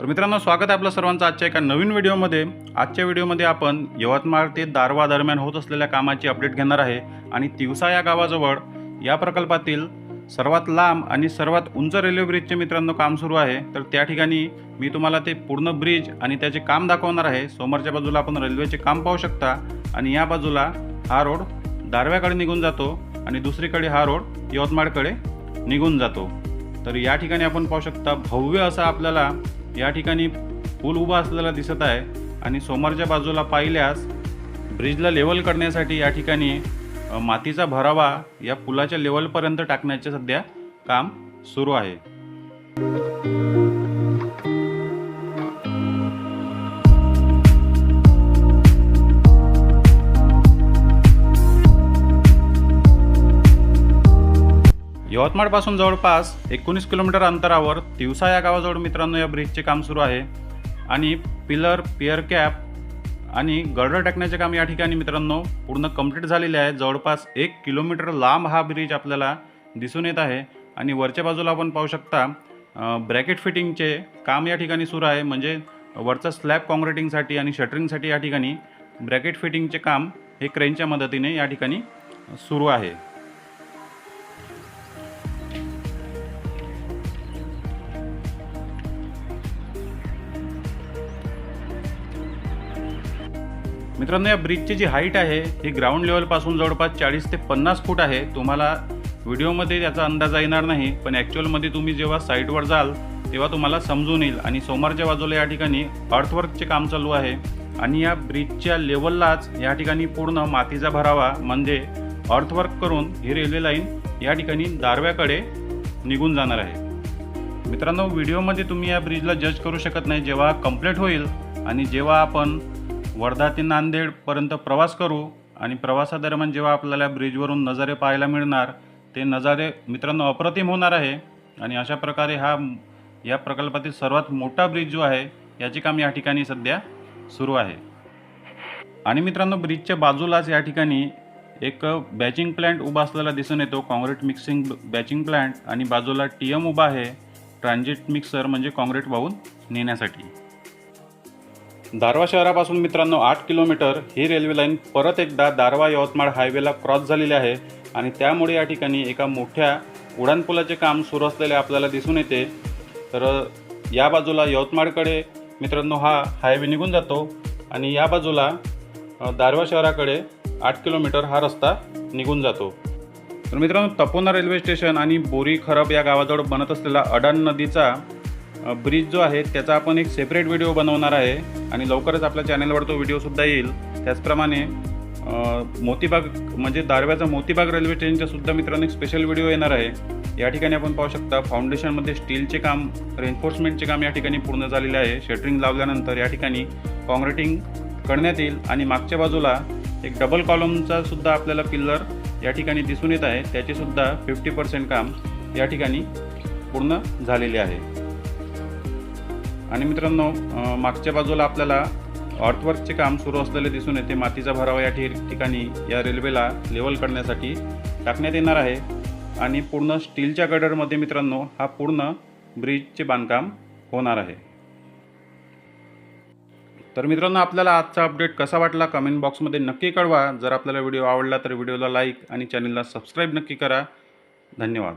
तर मित्रांनो स्वागत आहे आपलं सर्वांचं आजच्या एका नवीन व्हिडिओमध्ये. आजच्या व्हिडिओमध्ये आपण यवतमाळ ते दारवा दरम्यान होत असलेल्या कामाची अपडेट घेणार आहे आणि तिवसा या गावाजवळ या प्रकल्पातील सर्वात लांब आणि सर्वात उंच रेल्वे ब्रिजचे मित्रांनो काम सुरू आहे. तर त्या ठिकाणी मी तुम्हाला ते पूर्ण ब्रिज आणि त्याचे काम दाखवणार आहे. समोरच्या बाजूला आपण रेल्वेचे काम पाहू शकता आणि या बाजूला हा रोड दारव्याकडे निघून जातो आणि दुसरीकडे हा रोड यवतमाळकडे निघून जातो. तर या ठिकाणी आपण पाहू शकता भव्य असा आपल्याला या ठिकाणी पूल उभा असलेला दिसत आहे आणि समोरच्या बाजूला पाहिल्यास ब्रिजला लेवल करण्यासाठी या ठिकाणी मातीचा भरावा या पुलाच्या लेवलपर्यंत टाकण्याचे सध्या काम सुरू आहे. यवतमाळपासून जवळपास एकोणीस किलोमीटर अंतरावर तिवसा या गावाजवळ मित्रांनो या ब्रिजचे काम सुरू आहे. आणि पिलर पिअर कॅप आणि गर्डर टाकण्याचे काम या ठिकाणी मित्रांनो पूर्ण कंप्लीट झालेले आहे. जवळपास एक किलोमीटर लांब हा ब्रिज आपल्याला दिसून येत आहे. आणि वरच्या बाजूला आपण पाहू शकता ब्रॅकेट फिटिंगचे काम या ठिकाणी सुरू आहे. म्हणजे वरचा स्लॅब कॉन्क्रिटिंगसाठी आणि शटरिंगसाठी या ठिकाणी ब्रॅकेट फिटिंगचे काम हे क्रेनच्या मदतीने या ठिकाणी सुरू आहे. मित्रांनो या ब्रिजची जी हाईट आहे ही ग्राउंड लेवलपासून जवळपास चाळीस ते पन्नास फूट आहे. तुम्हाला व्हिडिओमध्ये त्याचा अंदाज येणार नाही पण ॲक्च्युअलमध्ये तुम्ही जेव्हा साईटवर जाल तेव्हा तुम्हाला समजून येईल. आणि समोरच्या बाजूला या ठिकाणी अर्थवर्कचे काम चालू आहे. आणि या ब्रिजच्या लेवललाच या ठिकाणी पूर्ण मातीचा भरावा म्हणजे अर्थवर्क करून ही रेल्वे लाईन या ठिकाणी दारव्याकडे निघून जाणार आहे. मित्रांनो व्हिडिओमध्ये तुम्ही या ब्रिजला जज करू शकत नाही. जेव्हा कंप्लीट होईल आणि जेव्हा आपण वर्धा ते नांदेडपर्यंत प्रवास करू आणि प्रवासादरम्यान जेव्हा आपल्याला ब्रिजवरून नजारे पाहायला मिळणार ते नजारे मित्रांनो अप्रतिम होणार आहे. आणि अशा प्रकारे हा या प्रकल्पातील सर्वात मोठा ब्रिज जो आहे याचे काम या ठिकाणी सध्या सुरू आहे. आणि मित्रांनो ब्रिजच्या बाजूलाच या ठिकाणी एक बॅचिंग प्लॅन्ट उभा असलेला दिसून येतो. काँक्रीट मिक्सिंग बॅचिंग प्लॅन्ट आणि बाजूला टी एम उभा आहे. ट्रान्झिट मिक्सर म्हणजे काँक्रीट वाहून नेण्यासाठी. दारवा शहरापासून मित्रांनो आठ किलोमीटर ही रेल्वे लाईन परत एकदा दारवा यवतमाळ हायवेला क्रॉस झालेली आहे आणि त्यामुळे या ठिकाणी एका मोठ्या उड्डाणपुलाचे काम सुरू असलेले आपल्याला दिसून येते. तर या बाजूला यवतमाळकडे मित्रांनो हा हायवे निघून जातो आणि या बाजूला दारवा शहराकडे आठ किलोमीटर हा रस्ता निघून जातो. तर मित्रांनो तपोना रेल्वे स्टेशन आणि बोरी खरब या गावाजवळ बनत असलेला अडाण नदीचा ब्रिज जो आहे त्याचा आपण एक सेपरेट व्हिडिओ बनवणार आहे. आणि लवकरच आपल्या चॅनलवर तो व्हिडिओसुद्धा येईल. त्याचप्रमाणे मोतीबाग म्हणजे दारव्याचा मोतीबाग रेल्वे स्टेशनचा सुद्धा मित्रांनो एक स्पेशल व्हिडिओ येणार आहे. या ठिकाणी आपण पाहू शकता फाउंडेशनमध्ये स्टीलचे काम रेन्फोर्समेंटचे काम या ठिकाणी पूर्ण झालेले आहे. शटरिंग लावल्यानंतर या ठिकाणी काँक्रिटिंग करण्यात येईल. आणि मागच्या बाजूला एक डबल कॉलमचा सुद्धा आपल्याला पिल्लर या ठिकाणी दिसून येत आहे. त्याचेसुद्धा फिफ्टी पर्सेंट काम या ठिकाणी पूर्ण झालेले आहे. आणि मित्रांनो मागच्या बाजूला आपल्याला अर्थवर्कचे काम सुरू असलेले दिसून येते. मातीचा भरावा या ठिकाणी या रेल्वेला लेवल करण्यासाठी टाकण्यात येणार आहे. आणि पूर्ण स्टीलच्या गडरमध्ये मित्रांनो हा पूर्ण ब्रिजचे बांधकाम होणार आहे. तर मित्रांनो आपल्याला आजचा अपडेट कसा वाटला कमेंट बॉक्समध्ये नक्की कळवा. जर आपल्याला व्हिडिओ आवडला तर व्हिडिओला लाईक आणि चॅनलला सबस्क्राईब नक्की करा. धन्यवाद.